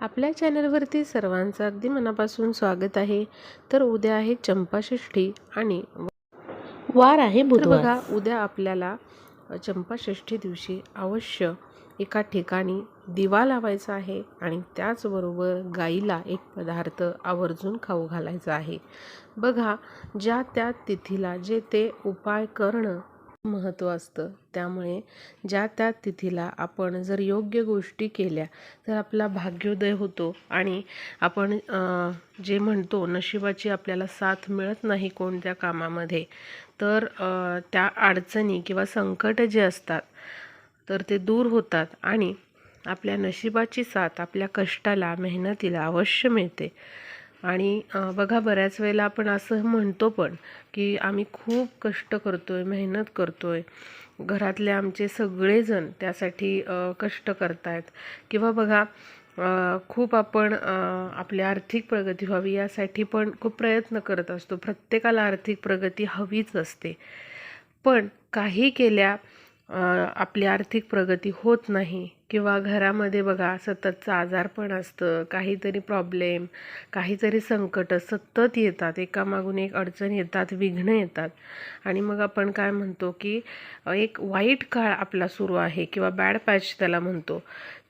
आपल्या चॅनलवरती सर्वांचं अगदी मनापासून स्वागत आहे. तर उद्या आहे चंपाषष्ठी आणि वार आहे बघा उद्या आपल्याला चंपाषष्ठी दिवशी अवश्य एका ठिकाणी दिवा लावायचा आहे आणि त्याचबरोबर गाईला एक पदार्थ आवर्जून खाऊ घालायचा आहे. बघा ज्या त्या तिथीला जे ते उपाय करणं महत्त्व असतं. त्यामुळे ज्या त्या तिथीला आपण जर योग्य गोष्टी केल्या तर आपला भाग्योदय होतो आणि आपण जे म्हणतो नशिबाची आपल्याला साथ मिळत नाही कोणत्या कामामध्ये तर त्या अडचणी किंवा संकट जे असतात तर ते दूर होतात आणि आपल्या नशिबाची साथ आपल्या कष्टाला मेहनतीला अवश्य मिळते. आणि बघा बऱ्याच वेळेला आपण असं म्हणतो पण की आम्ही खूप कष्ट करतो आहे मेहनत करतो आहे घरातले आमचे सगळेजण त्यासाठी कष्ट करतायत. किंवा बघा खूप आपण आपली आर्थिक प्रगती व्हावी यासाठी पण खूप प्रयत्न करत असतो. प्रत्येकाला आर्थिक प्रगती हवीच असते. पण काही केल्या आपली आर्थिक प्रगती होत नाही किंवा घरामध्ये बघा सततचं आजारपण असतं काहीतरी प्रॉब्लेम काहीतरी संकट सतत येतात एकामागून एक अडचण येतात विघ्न येतात. आणि मग आपण काय म्हणतो की एक वाईट काळ आपला सुरू आहे किंवा बॅड पॅच त्याला म्हणतो.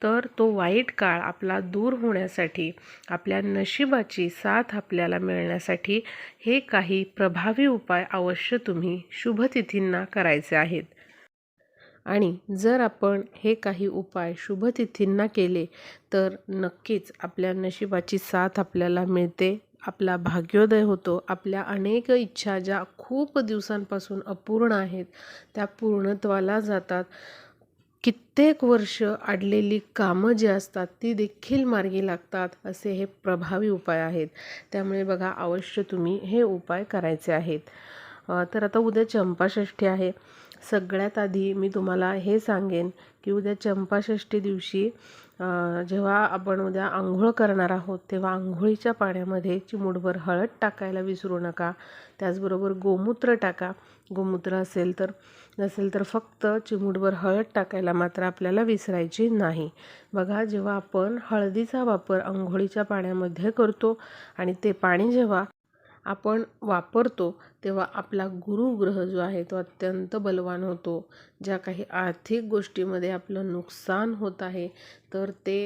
तर तो वाईट काळ आपला दूर होण्यासाठी आपल्या नशिबाची साथ आपल्याला मिळण्यासाठी हे काही प्रभावी उपाय अवश्य तुम्ही शुभतिथींना करायचे आहेत. आणि जर आपण हे काही उपाय शुभतिथींना केले तर नक्कीच आपल्या नशिबाची साथ आपल्याला मिळते आपला भाग्योदय होतो. आपल्या अनेक इच्छा ज्या खूप दिवसांपासून अपूर्ण आहेत त्या पूर्णत्वाला जातात. कित्येक वर्ष अडलेली कामं जी असतात ती देखील मार्गी लागतात असे हे प्रभावी उपाय आहेत. त्यामुळे बघा अवश्य तुम्ही हे उपाय करायचे आहेत. तर आता उद्या चंपाषष्ठी आहे. सगळ्यात आधी मी तुम्हाला हे सांगेन की उद्या चंपाषष्ठी दिवशी जेव्हा आपण उद्या आंघोळ करणार आहोत तेव्हा आंघोळीच्या पाण्यामध्ये चिमूटभर हळद टाकायला विसरू नका. त्याचबरोबर गोमूत्र टाका. गोमूत्र असेल तर नसेल तर फक्त चिमूटभर हळद टाकायला मात्र आपल्याला विसरायची नाही. बघा जेव्हा आपण हळदीचा वापर आंघोळीच्या पाण्यामध्ये करतो आणि ते पाणी जेव्हा आपण वापरतो तेव्हा आपला गुरुग्रह जो आहे तो अत्यंत बलवान होतो. ज्या काही आर्थिक गोष्टीमध्ये आपलं नुकसान होत आहे तर ते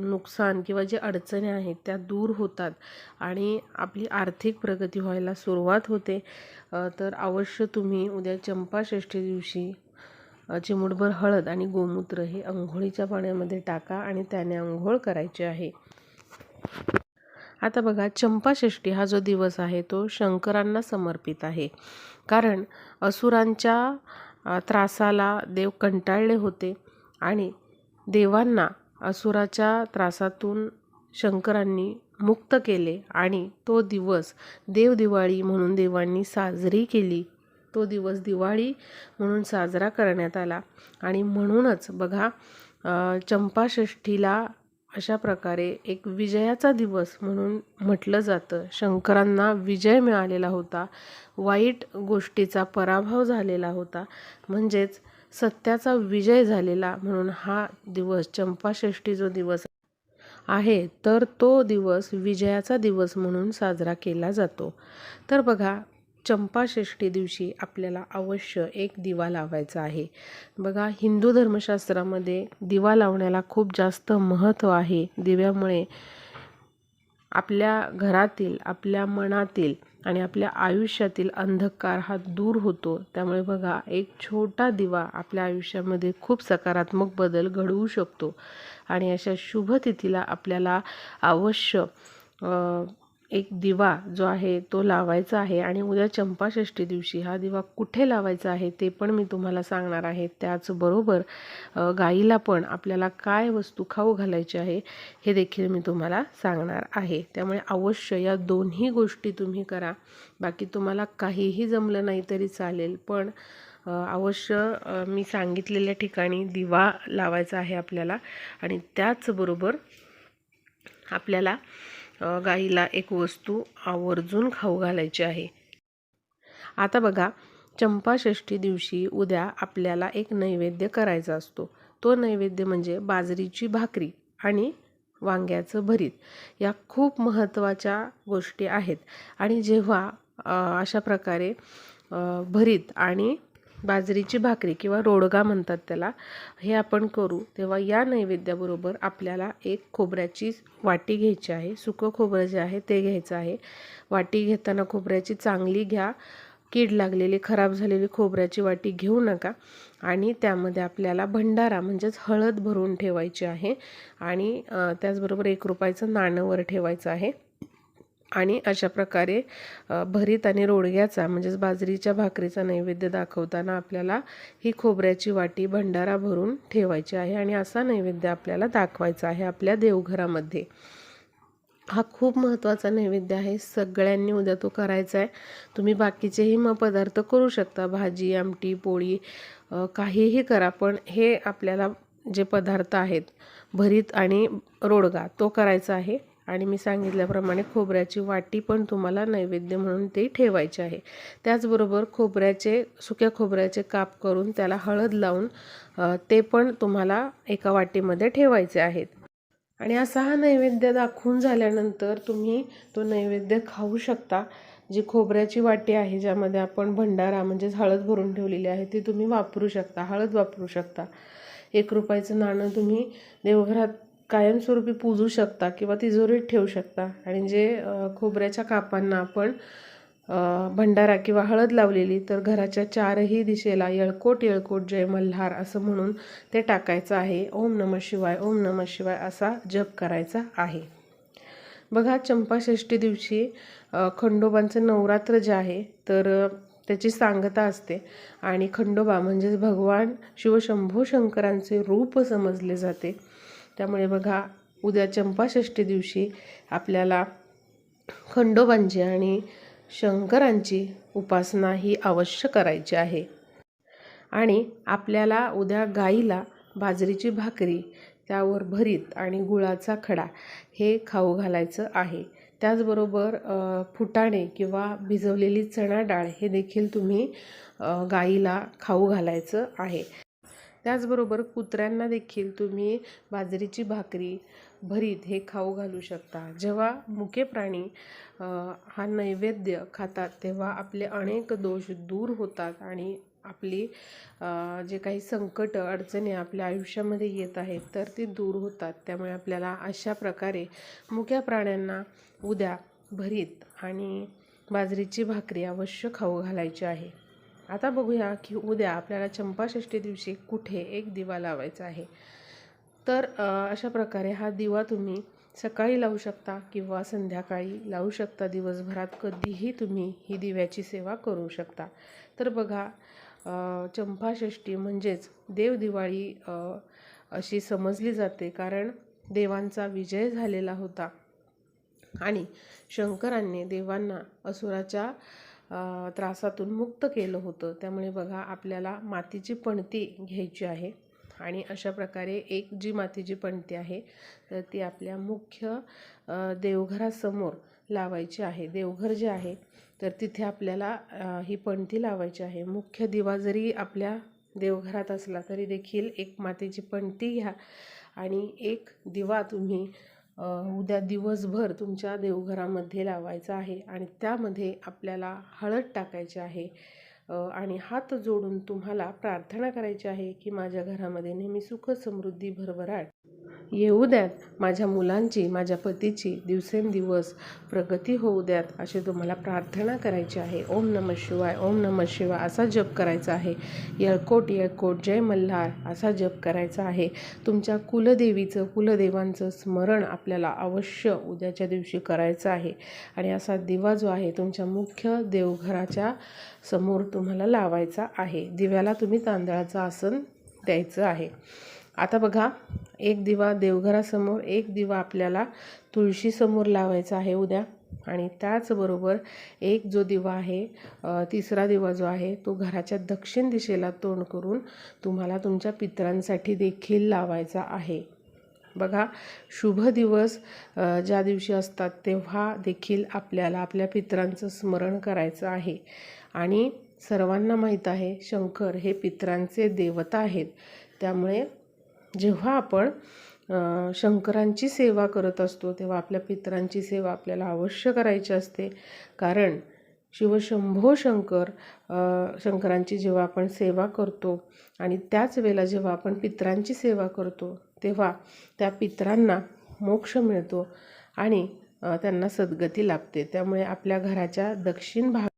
नुकसान किंवा जे अडचणी आहेत त्या दूर होतात आणि आपली आर्थिक प्रगती व्हायला सुरुवात होते. तर अवश्य तुम्ही उद्या चंपाषष्ठी दिवशी चिमुटभर हळद आणि गोमूत्र हे अंघोळीच्या पाण्यामध्ये टाका आणि त्याने आंघोळ करायची आहे. आता बघा चंपाषष्ठी हा जो दिवस आहे तो शंकरांना समर्पित आहे. कारण असुरांच्या त्रासाला देव कंटाळले होते आणि देवांना असुराच्या त्रासातून शंकरांनी मुक्त केले आणि तो दिवस देवदिवाळी म्हणून देवांनी साजरी केली. तो दिवस दिवाळी म्हणून साजरा करण्यात आला आणि म्हणूनच बघा चंपाषष्ठीला अशा प्रकारे एक विजयाचा दिवस म्हणून म्हटलं जातं. शंकरांना विजय मिळालेला होता. वाईट गोष्टीचा पराभव झालेला होता. म्हणजेच सत्याचा विजय झालेला म्हणून हा दिवस चंपाषष्ठी जो दिवस आहे तर तो दिवस विजयाचा दिवस म्हणून साजरा केला जातो. तर बघा चंपाषष्ठी दिवशी आपल्याला अवश्य एक दिवा लावायचा आहे. बघा हिंदू धर्मशास्त्रामध्ये दिवा लावण्याला खूप जास्त महत्त्व आहे. दिव्यामुळे आपल्या घरातील आपल्या मनातील आणि आपल्या आयुष्यातील अंधकार हा दूर होतो. त्यामुळे बघा एक छोटा दिवा आपल्या आयुष्यामध्ये खूप सकारात्मक बदल घडवू शकतो. आणि अशा शुभ तिथीला आपल्याला अवश्य एक दिवा जो आहे तो लावायचा आहे आणि उद्या चंपाषष्ठी दिवशी हा दिवा कुठे लावायचा आहे ते पण मी तुम्हाला सांगणार आहे. त्याचबरोबर गाईला पण आपल्याला काय वस्तू खाऊ घालायची आहे हे देखील मी तुम्हाला सांगणार आहे. त्यामुळे अवश्य या दोन्ही गोष्टी तुम्ही करा. बाकी तुम्हाला काहीही जमलं नाही तरी चालेल पण अवश्य मी सांगितलेल्या ठिकाणी दिवा लावायचा आहे आपल्याला आणि त्याचबरोबर आपल्याला गाईला एक वस्तू आवर्जून खाऊ घालायची आहे. आता बघा चंपाषष्ठी दिवशी उद्या आपल्याला एक नैवेद्य करायचा असतो. तो नैवेद्य म्हणजे बाजरीची भाकरी आणि वांग्याचं भरीत. या खूप महत्त्वाच्या गोष्टी आहेत. आणि जेव्हा अशा प्रकारे भरीत आणि बाजरीची भाकरी किंवा रोडगा म्हणतात त्याला हे आपण करू. तेव्हा या नैवेद्याबरोबर आपल्याला एक खोबऱ्याची वाटी घ्यायची आहे. सुकं खोबरं जे आहे ते घ्यायचं आहे. वाटी घेताना खोबऱ्याची चांगली घ्या. कीड लागलेली खराब झालेली खोबऱ्याची वाटी घेऊ नका. आणि त्यामध्ये आपल्याला भंडारा म्हणजेच हळद भरून ठेवायची आहे. आणि त्याचबरोबर एक रुपयाचं नाणं वर ठेवायचं आहे. आणि अशा प्रकारे भरीत आणि रोडग्याचा म्हणजेच बाजरीच्या भाकरीचा नैवेद्य दाखवताना आपल्याला ही खोबऱ्याची वाटी भंडारा भरून ठेवायची आहे आणि असा नैवेद्य आपल्याला दाखवायचा आहे आपल्या देवघरामध्ये. हा खूप महत्त्वाचा नैवेद्य आहे. सगळ्यांनी उद्या तो करायचा आहे. तुम्ही बाकीचेही मग पदार्थ करू शकता. भाजी आमटी पोळी काहीही करा. पण हे आपल्याला जे पदार्थ आहेत भरीत आणि रोडगा तो करायचा आहे. आणि मी सांगितल्याप्रमाणे खोबऱ्याची वाटी पण तुम्हाला नैवेद्य म्हणून ते ठेवायचे आहे. त्याचबरोबर खोबऱ्याचे सुक्या खोबऱ्याचे काप करून त्याला हळद लावून ते पण तुम्हाला एका वाटीमध्ये ठेवायचे आहेत. आणि असा हा नैवेद्य दाखवून झाल्यानंतर तुम्ही तो नैवेद्य खाऊ शकता. जी खोबऱ्याची वाटी आहे ज्यामध्ये आपण भंडारा म्हणजेच हळद भरून ठेवलेली आहे ती तुम्ही वापरू शकता हळद वापरू शकता. एक रुपयाचं नाणं तुम्ही देवघरात कायमस्वरूपी पूजू शकता किंवा तिजोरीत ठेवू शकता. आणि जे खोबऱ्याच्या कापांना आपण भंडारा किंवा हळद लावलेली तर घराच्या चारही दिशेला येळकोट येळकोट जय मल्हार असं म्हणून ते टाकायचं आहे. ओम नम शिवाय ओम नम शिवाय असा जप करायचा आहे. बघा चंपाषष्ठी दिवशी खंडोबांचं नवरात्र जे आहे तर त्याची सांगता असते. आणि खंडोबा म्हणजेच भगवान शिवशंभो शंकरांचे रूप समजले जाते. त्यामुळे बघा उद्या चंपाषष्ठी दिवशी आपल्याला खंडोबांची आणि शंकरांची उपासना ही अवश्य करायची आहे. आणि आपल्याला उद्या गाईला बाजरीची भाकरी त्यावर भरीत आणि गुळाचा खडा हे खाऊ घालायचं आहे. त्याचबरोबर फुटाणे किंवा भिजवलेली चणा डाळ हे देखील तुम्ही गाईला खाऊ घालायचं आहे. त्याचबरोबर कुत्र्यांना देखील तुम्ही बाजरीची भाकरी भरीत हे खाऊ घालू शकता. जेव्हा मुके प्राणी हा नैवेद्य खातात तेव्हा आपले अनेक दोष दूर होतात आणि आपली जे काही संकट अडचणी आपल्या आयुष्यामध्ये येत आहेत तर ती दूर होतात. त्यामुळे आपल्याला अशा प्रकारे मुक्या प्राण्यांना उद्या भरीत आणि बाजरीची भाकरी अवश्य खाऊ घालायची आहे. आता बघूया की उद्या आपल्याला चंपाषष्ठी दिवशी कुठे एक दिवा लावायचा आहे. तर अशा प्रकारे हा दिवा तुम्ही सकाळी लावू शकता किंवा संध्याकाळी लावू शकता. दिवसभरात कधीही तुम्ही ही दिव्याची सेवा करू शकता. तर बघा चंपाषष्ठी म्हणजेच देवदिवाळी अशी समजली जाते. कारण देवांचा विजय झालेला होता. आणि शंकरांनी देवांना असुराच्या त्रासातून मुक्त केलं होतं. त्यामुळे बघा आपल्याला मातीची पणती घ्यायची आहे. आणि अशा प्रकारे एक जी मातीची पणती आहे तर ती आपल्या मुख्य देवघरासमोर लावायची आहे. देवघर जे आहे तर तिथे आपल्याला ही पणती लावायची आहे. मुख्य दिवा जरी आपल्या देवघरात असला तरी देखील एक मातीची पणती घ्या. आणि एक दिवा तुम्ही उद्या दिवसभर तुमच्या देवघरामध्ये लावायचा आहे आणि त्यामध्ये आपल्याला हळद टाकायची आहे. आणि हात जोडून तुम्हाला प्रार्थना करायची आहे की माझ्या घरामध्ये नेहमी सुख समृद्धी भरभराट येऊ द्यात. माझ्या मुलांची माझ्या पतीची दिवसेंदिवस प्रगती होऊ द्यात अशी तुम्हाला प्रार्थना करायची आहे. ओम नम शिवाय ओम नम शिवाय असा जप करायचा आहे. येळकोट येळकोट जय मल्हार असा जप करायचा आहे. तुमच्या कुलदेवीचं कुलदेवांचं स्मरण आपल्याला अवश्य उद्याच्या दिवशी करायचं आहे. आणि असा दिवा जो आहे तुमच्या मुख्य देवघराच्या समोर तुम्हाला लावायचा आहे. दिव्याला तुम्ही तांदळाचं आसन द्यायचं आहे. आता बघा एक दिवा देवघरासमोर एक दिवा आपल्याला तुळशीसमोर लावायचा आहे उद्या. आणि त्याचबरोबर एक जो दिवा आहे तिसरा दिवा जो आहे तो घराच्या दक्षिण दिशेला तोंड करून तुम्हाला तुमच्या पितरांसाठी देखील लावायचा आहे. बघा शुभ दिवस ज्या दिवशी असतात तेव्हा देखील आपल्याला आपल्या पित्रांचं स्मरण करायचं आहे. आणि सर्वांना माहीत आहे शंकर हे पितरांचे देवता आहेत. त्यामुळे जेव्हा आपण शंकरांची सेवा करत असतो तेव्हा आपल्या पितरांची सेवा आपल्याला अवश्य करायची असते. कारण शिवशंभो शंकर शंकरांची जेव्हा आपण सेवा करतो आणि त्याच वेळेला जेव्हा आपण पितरांची सेवा करतो तेव्हा त्या पितरांना मोक्ष मिळतो आणि त्यांना सद्गती लाभते. त्यामुळे आपल्या घराच्या दक्षिण भाग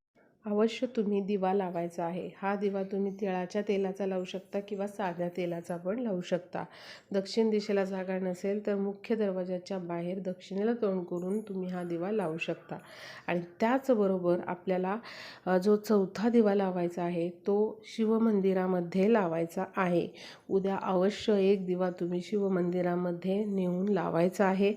अवश्य तुम्ही दिवा लावायचा आहे. हा दिवा तुम्ही तिळाच्या तेलाचा लावू शकता किंवा साध्या तेलाचा पण लावू शकता. दक्षिण दिशेला जागा नसेल तर मुख्य दरवाजाच्या बाहेर दक्षिणेला तोंड करून तुम्ही हा दिवा लावू शकता. आणि त्याचबरोबर आपल्याला जो चौथा दिवा लावायचा आहे तो शिवमंदिरामध्ये लावायचा आहे. उद्या अवश्य एक दिवा तुम्ही शिवमंदिरामध्ये नेऊन लावायचा आहे.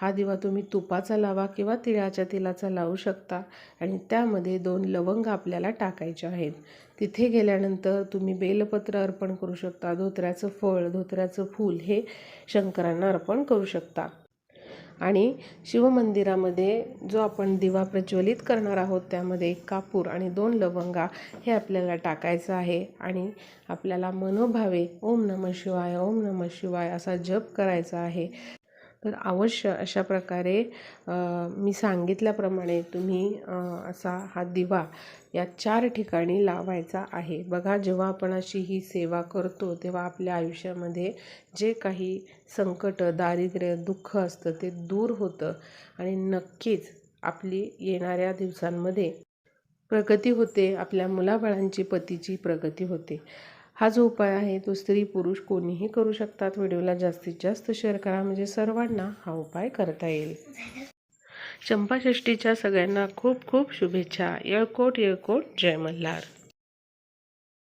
हा दिवा तुम्ही तुपाचा लावा किंवा तिळाच्या तेलाचा लावू शकता. आणि त्यामध्ये दोन लवंग आपल्याला टाकायचे आहेत. तिथे गेल्यानंतर तुम्ही बेलपत्र अर्पण करू शकता. धोत्र्याचं फळ धोत्र्याचं फूल हे शंकरांना अर्पण करू शकता. आणि शिवमंदिरामध्ये जो आपण दिवा प्रज्वलित करणार आहोत त्यामध्ये एक कापूर आणि दोन लवंगा हे आपल्याला टाकायचं आहे. आणि आपल्याला मनोभावे ओम नम शिवाय ओम नम शिवाय असा जप करायचा आहे. तर अवश्य अशा प्रकारे मी सांगितल्याप्रमाणे तुम्ही असा हा दिवा या चार ठिकाणी लावायचा आहे. बघा जेव्हा आपण अशी ही सेवा करतो तेव्हा आपल्या आयुष्यामध्ये जे काही संकट दारिद्र्य दुःख असतं ते दूर होतं आणि नक्कीच आपली येणाऱ्या दिवसांमध्ये प्रगती होते आपल्या मुलाबाळांची पतीची प्रगती होते. हा जो उपाय आहे तो स्त्री पुरुष कोणीही करू शकतात. व्हिडिओला जास्तीत जास्त शेअर करा. म्हणजे सर्वांना हा उपाय करता येईल. चंपाषष्टीच्या सगळ्यांना खूप खूप शुभेच्छा. येळकोट येळकोट. जय मल्हार.